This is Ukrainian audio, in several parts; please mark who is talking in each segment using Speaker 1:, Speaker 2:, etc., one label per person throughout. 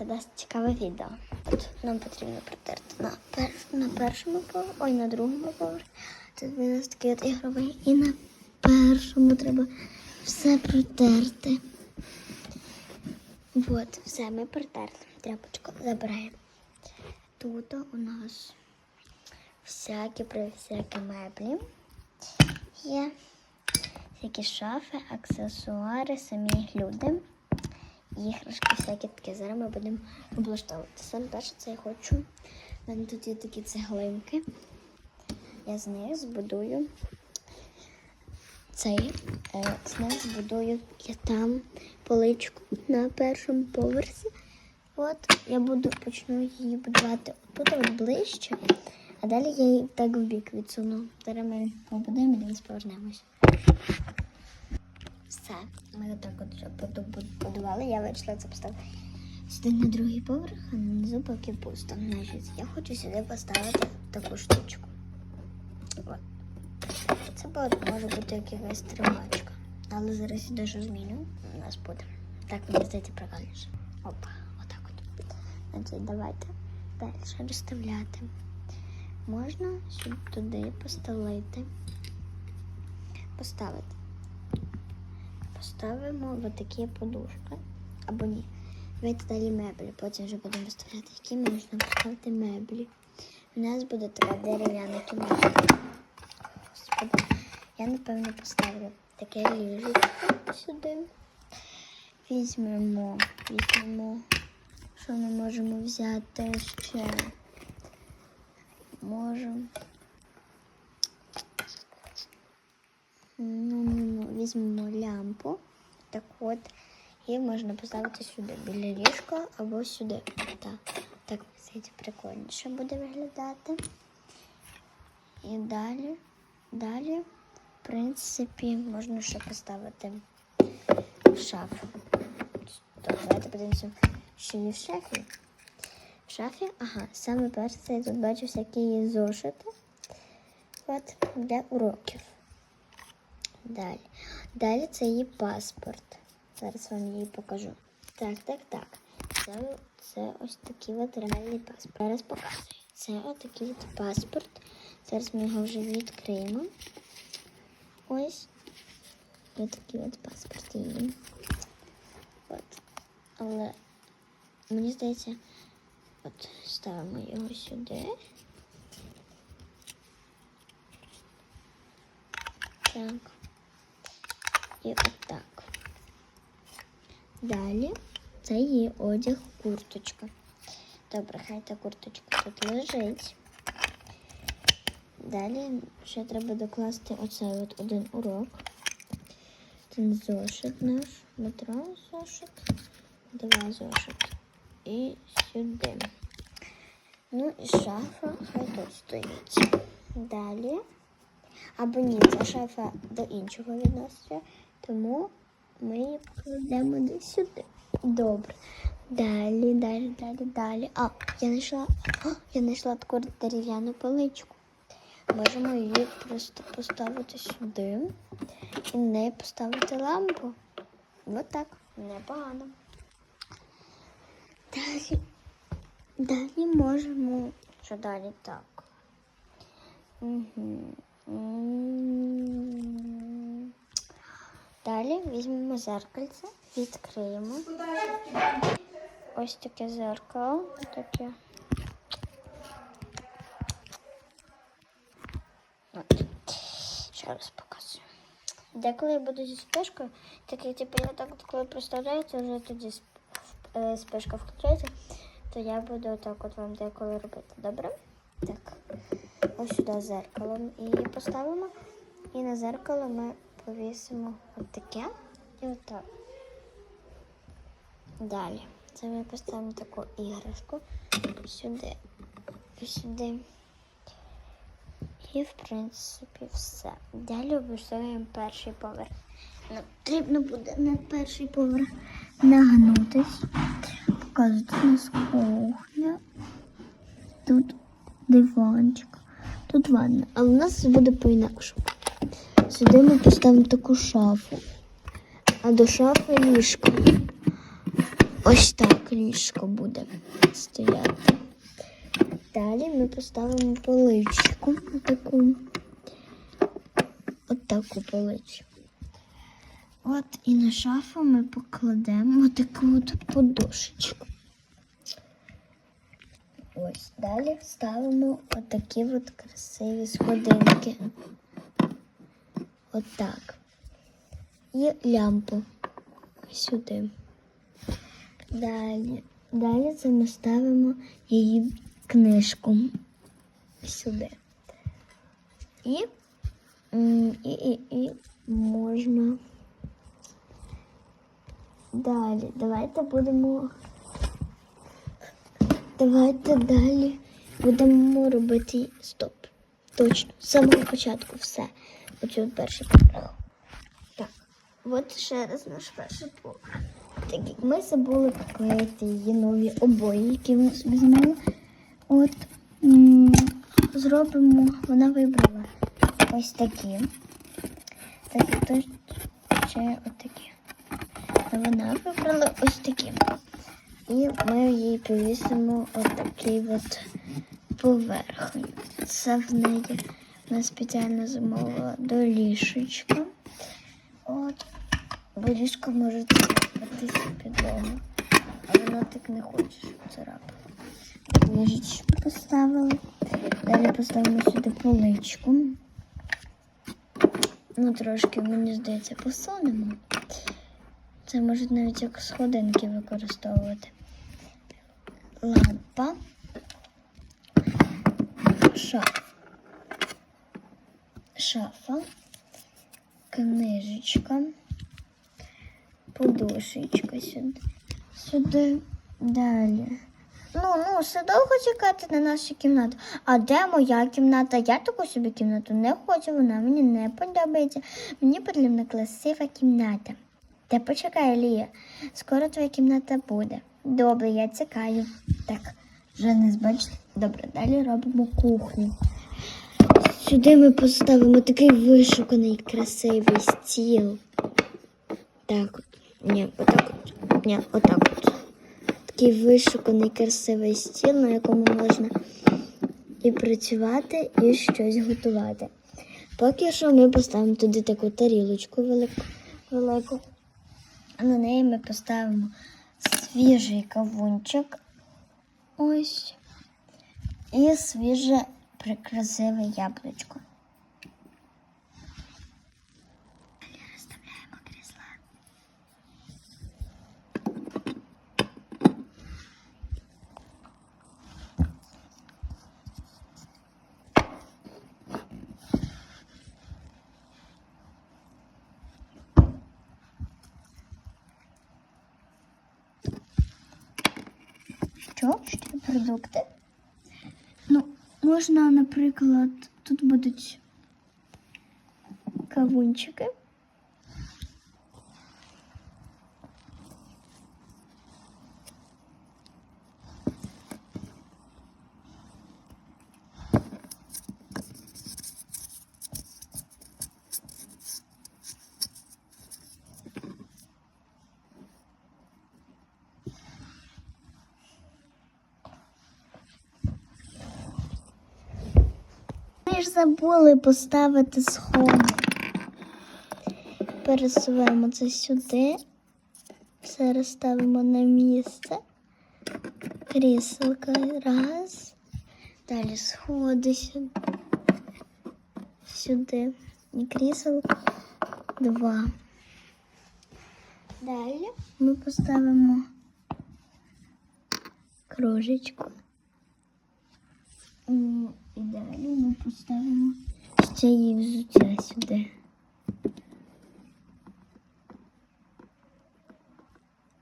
Speaker 1: це дасть цікаве відео. От нам потрібно протерти на, пер... на першому поверху, ой, на другому поверху. Тут у нас такий от ігровий. І на першому треба все протерти. От, все, ми протерли. Тряпочку забираємо. Тут у нас всякі при всякі меблі. Є всякі шафи, аксесуари, самі люди. Іграшки всякі такі. Зараз ми будемо облаштовувати. Саме перше це я хочу. У мене тут є такі цеглинки. Я з них збудую цей е, з них збудую я там поличку на першому поверсі. От я буду почну її будувати тут ближче, а далі я її так в бік відсуну. Зараз ми побудуємо і десь повернемось. Все, ми отак от вже. Я вирішила це поставити сюди на другий поверх, а внизу поки пусто. Значить, я хочу сюди поставити таку штучку. От. Це може бути якась тримачка. Але зараз я дещо зміню. У нас буде. Так мені здається прикольніше. Опа, отак от. Значить, давайте далі розставляти. Можна сюди туди поставити. Поставити. Поставимо в такі подушки. Або ні. Давайте далі меблі. Потім вже будемо виставляти, які можна поставити меблі. У нас буде така дерев'яна кімната. Господи, я напевно поставлю таке ліжечко сюди. Візьмемо, візьмемо, що ми можемо взяти ще. Можемо. Візьмемо лямпу. Так от, її можна поставити сюди, біля ліжка або сюди. Так, так здається, прикольніше буде виглядати. І далі, далі, в принципі, можна ще поставити в шафу. Так, давайте подивимося, що є в шафі. В шафі, ага, саме перше, я тут бачу всякі зошити. От для уроків. Далі. Далі це її паспорт. Зараз вам її покажу. Так, так, так. Це, це ось такий от реальний паспорт. Зараз показую. Це ось такий от паспорт. Зараз ми його вже відкриємо. Ось. Ось такий от паспорт її. От. Але мені здається, от ставимо його сюди. Так. І отак. Далі це її одяг, курточка. Добре, хай та курточка тут лежить. Далі ще треба докласти оцей от один урок. Один зошит наш, метро зошит, два зошит. І сюди. Ну і шафа хай тут стоїть. Далі. Або ні, ця шафа до іншого відноситься, тому ми її покладемо десь сюди. Добре. Далі, далі, далі, далі. А, я знайшла, я знайшла таку дерев'яну поличку. Можемо її просто поставити сюди і в неї поставити лампу. Ось так, непогано. Далі, далі можемо. Що далі так? Угу. Далі візьмемо зеркальце, відкриємо. Ось таке зеркало. Таке. Ще раз показую. Деколи я буду зі спишкою, так як типу, я так коли проставляю, то вже тоді е, спишка включається, то я буду отак от вам деколи робити. Добре? Так. Ось сюди зеркало її поставимо. І на зеркало ми повісимо от таке і отак. Далі. Це ми поставимо таку іграшку сюди і сюди. І, в принципі, все. Далі облаштуємо перший поверх. Нам потрібно буде на перший поверх нагнутись. Показую, у нас кухня. Тут диванчик. Тут ванна. Але у нас буде по-інакшому. Сюди ми поставимо таку шафу. А до шафи ліжко. ось так ліжко буде стояти. Далі ми поставимо поличку, отаку, отаку поличку. От і на шафу ми покладемо таку от подушечку. Ось далі ставимо отакі от красиві сходинки. Отак. І лямпу сюди. Далі. Далі це ми ставимо її книжку сюди. І, і, і, і можна. Далі. Давайте будемо. Давайте далі будемо робити стоп. Точно, з самого початку все. От перший поверх. Так, от ще раз наш перший поверх. Так як ми забули поклеїти її нові обої, які ми собі змили. От зробимо, вона вибрала ось такі. Так то ще отакі. Вона вибрала ось такі. І ми їй повісимо отакий от поверх. Це в неї вона спеціально замовила до лішечка. От. Бо ліжко може царапатися підлогу. А вона так не хоче, щоб царапала. Ліжечку поставили. Далі поставимо сюди поличку. Ну, трошки, мені здається, посунемо. Це можуть навіть як сходинки використовувати. Лампа. Шаф. Шафа. Книжечка. Подушечка сюди. Сюди. Далі. Ну, ну, все довго чекати на нашу кімнату. А де моя кімната? Я таку собі кімнату не хочу, вона мені не подобається. Мені потрібна красива кімната. Та почекай, Лія, скоро твоя кімната буде. Добре, я чекаю. Так, вже не збачили. Добре, далі робимо кухню. Сюди ми поставимо такий вишуканий красивий стіл. Так от. Ні, отак от. Ні, отак от. Такий вишуканий красивий стіл, на якому можна і працювати, і щось готувати. Поки що ми поставимо туди таку тарілочку велику. велику. А на неї ми поставимо свіжий кавунчик. Ось. І свіже прикрасиве яблучко. Розставляємо крісла. Що продукти? Можна, наприклад, тут будуть кавунчики. Ми ж забули поставити сходи. Пересуваємо це сюди. Зараз ставимо на місце. Кріселка раз. Далі сходи сюди. Сюди. І кріселка два. Далі ми поставимо кружечку. І далі ми поставимо ще її взуття сюди.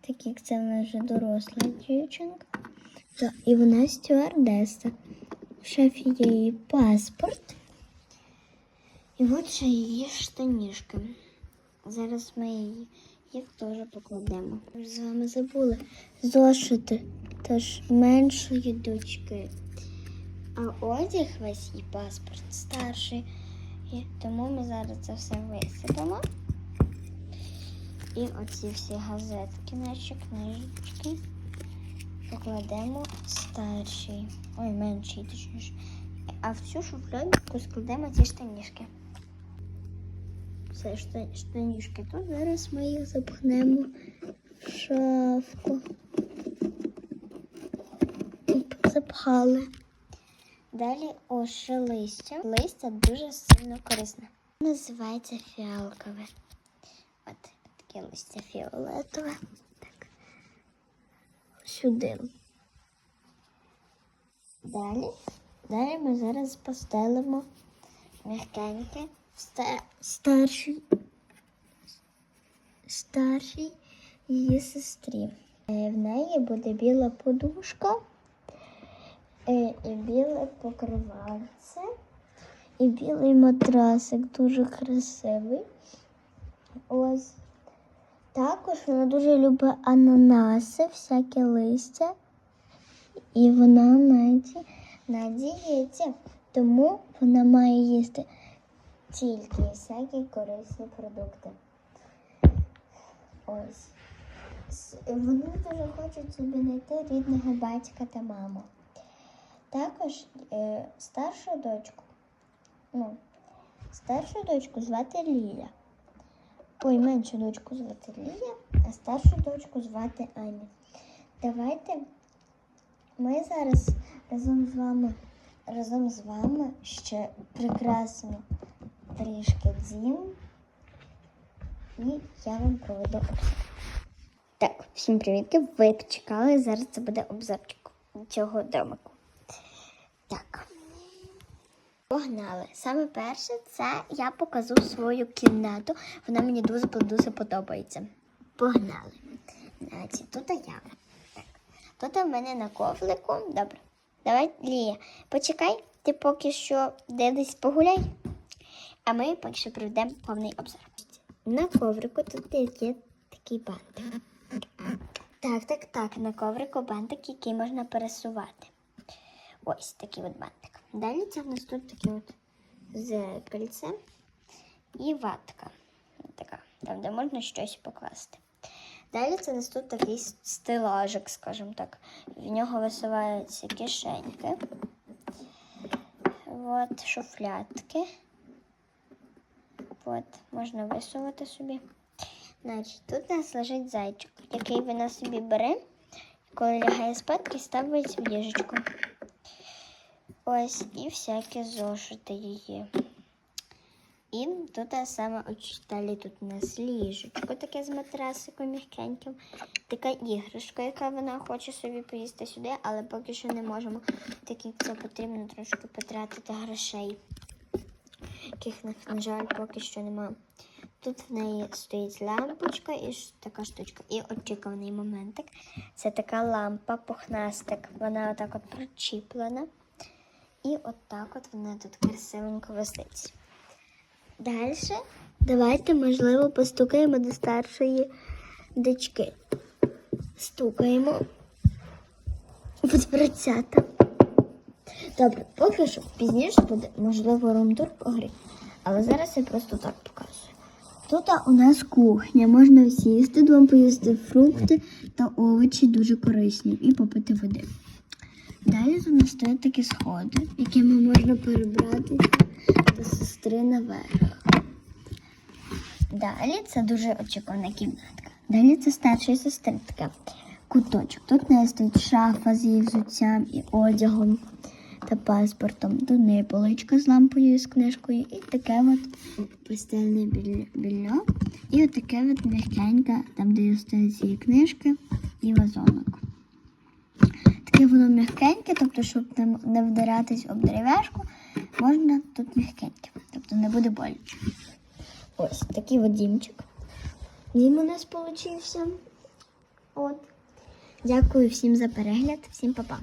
Speaker 1: Так як це в нас вже доросла дівчинка. Так, і вона стюардеса. В шафі є її паспорт. І от ще її штанішки. Зараз ми її їх теж покладемо. Ми з вами забули зошити, тож меншої дочки. А одяг весь і паспорт старший. Тому ми зараз це все висипемо. І оці всі газетки, наші книжечки. Покладемо старший. Ой, менший, точніше. А в цю шуфльонку складемо ці штанішки. Все шта- штанішки тут. Зараз ми їх запхнемо в шафку. Запхали. Далі ось листя. Листя дуже сильно корисне. Називається фіалкове. От таке листя фіолетове. Так. Сюди. Далі. Далі ми зараз постелимо м'якеньке в старшій, її сестрі. Е, В неї буде біла подушка і біле покривальце, і білий матрасик дуже красивий. Ось. Також вона дуже любить ананаси, всяке листя. І вона на, ді... на тому вона має їсти тільки всякі корисні продукти. Ось. Вони дуже хочуть собі знайти рідного батька та маму. Також е, старшу дочку, ну, старшу дочку звати Ліля. Ой, меншу дочку звати Лія, а старшу дочку звати Аня. Давайте ми зараз разом з вами разом з вами ще прикрасимо трішки дім. І я вам проведу обзор. Так, всім привітки. Ви почекали. Зараз це буде обзорчик цього домику. Так. Погнали. Саме перше, це я покажу свою кімнату. Вона мені дуже дуже подобається. Погнали. Значить, тут я. Тут в мене на ковлику. Добре. Давай, Лія, почекай, ти поки що де десь погуляй. А ми поки проведемо повний обзор. На коврику тут є такий бантик. Так, так, так, на коврику бантик, який можна пересувати. Ось такий от бантик. Далі це в нас тут таке от зеркальце і ватка. Така, там, де можна щось покласти. Далі це у нас тут такий стелажик, скажімо так. В нього висуваються кишеньки. От, шуфлятки. От, можна висувати собі. Значить, тут у нас лежить зайчик, який вона собі бере, коли лягає спати, ставить в ліжечку. Ось і всякі зошити її. І тут саме далі тут у нас ліжечко таке з матрасиком м'якеньким. Така іграшка, яка вона хоче собі поїсти сюди, але поки що не можемо, так як це потрібно трошки потратити грошей, яких, на- жаль, поки що немає. Тут в неї стоїть лампочка і така штучка. І очікуваний моментик. Це така лампа, пухнастик. Вона отак от причіплена. І отак от вона тут красивенько висить. Далі давайте, можливо, постукаємо до старшої дочки. Стукаємо в дверцята. Добре, поки що пізніше буде, можливо, румтур по. Але зараз я просто так показую. Тут у нас кухня, можна сісти, двом поїсти фрукти та овочі дуже корисні і попити води. Далі тут нас стоять такі сходи, якими можна перебратися до сестри наверх. Далі це дуже очікувана кімнатка. Далі це старшої сестри така куточок. Тут в неї стоїть шафа з її взуттям і одягом та паспортом. В неї поличка з лампою і з книжкою, і таке от постельне біль- більо. І от таке от м'якеньке, там, де стоять її книжки і вазонок. Таке воно м'якеньке, тобто, щоб не, вдаратись об дерев'яшку, можна тут м'якеньке, тобто не буде боляче. Ось такий от дімчик. Він у нас получився. От. Дякую всім за перегляд, всім па-па.